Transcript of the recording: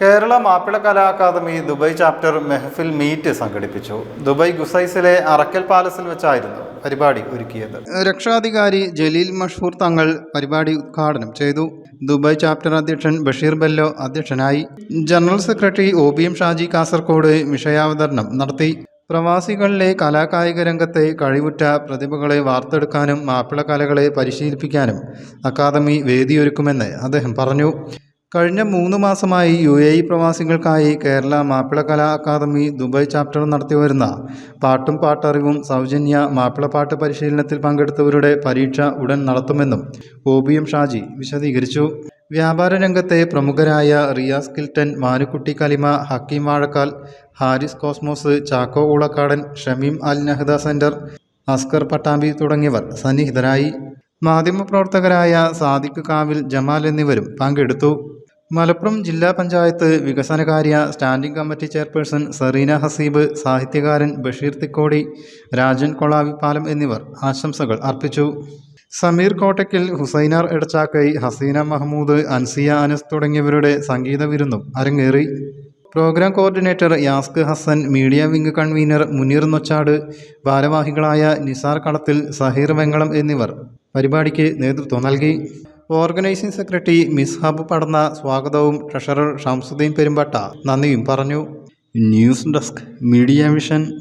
Kerala Mappila Kala academy Dubai chapter Mehfil meet സംഘടിപ്പിച്ചു. Dubai ഗുസൈസിലെ അറക്കൽ പാലസിൽ വെച്ചായിരുന്നു പരിപാടി ഒരുക്കിയത്. രക്ഷാധികാരി ജലീൽ മഷൂർ തങ്ങൾ പരിപാടി ഉദ്ഘാടനം ചെയ്തു. ദുബായ് ചാപ്റ്റർ അധ്യക്ഷൻ ബഷീർ ബെല്ലോ അധ്യക്ഷനായി. General secretary O B M Shaji Kasaragod വിഷയാവതരണം നടത്തി. പ്രവാസികളിലെ കലാകായിക രംഗത്തെ കഴിവുറ്റ പ്രതിഭകളെ വാർത്തെടുക്കാനും മാപ്പിള കലകളെ പരിശീലിപ്പിക്കാനും അക്കാദമി വേദിയൊരുക്കുമെന്ന് അദ്ദേഹം പറഞ്ഞു. കഴിഞ്ഞ മൂന്ന് മാസമായി U A E പ്രവാസികൾക്കായി Kerala Mappila Kala academy Dubai chapter നടത്തിവരുന്ന പാട്ടും പാട്ടറിവും സൗജന്യ മാപ്പിളപ്പാട്ട് പരിശീലനത്തിൽ പങ്കെടുത്തവരുടെ പരീക്ഷ ഉടൻ നടത്തുമെന്നും ഒ ബി എം ഷാജി വിശദീകരിച്ചു. വ്യാപാര രംഗത്തെ പ്രമുഖരായ Riyas Kilton Manukutty Kalima Hakeem Vazhakkal Haris Cosmos Chacko Oolakkadan Shameem Al Nahda centre Askar Pattambi തുടങ്ങിയവർ സന്നിഹിതരായി. മാധ്യമപ്രവർത്തകരായ സാദിഖ് കാവിൽ ജമാൽ എന്നിവരും പങ്കെടുത്തു. മലപ്പുറം ജില്ലാ പഞ്ചായത്ത് വികസനകാര്യ standing committee chairperson Sereena Haseeb സാഹിത്യകാരൻ ബഷീർ തിക്കോടി രാജൻ കൊളാവിപ്പാലം എന്നിവർ ആശംസകൾ അർപ്പിച്ചു. സമീർ കോട്ടയ്ക്കൽ ഹുസൈനാർ എടച്ചാക്കൈ ഹസീന മഹ്മൂദ് അൻസിയ അനസ് തുടങ്ങിയവരുടെ സംഗീത വിരുന്നും അരങ്ങേറി. Programme coordinator Yask Hasan media wing convener Muneer Nochad ഭാരവാഹികളായ നിസാർ കളത്തിൽ സഹീർ വെങ്ങളം എന്നിവർ പരിപാടിക്ക് നേതൃത്വം നൽകി. ഓർഗനൈസിംഗ് സെക്രട്ടറി മിസ്ഹബ് പടന്ന സ്വാഗതവും ട്രഷറർ ഷംസുദ്ദീൻ പെരുമ്പട്ട നന്ദിയും പറഞ്ഞു. News desk media vision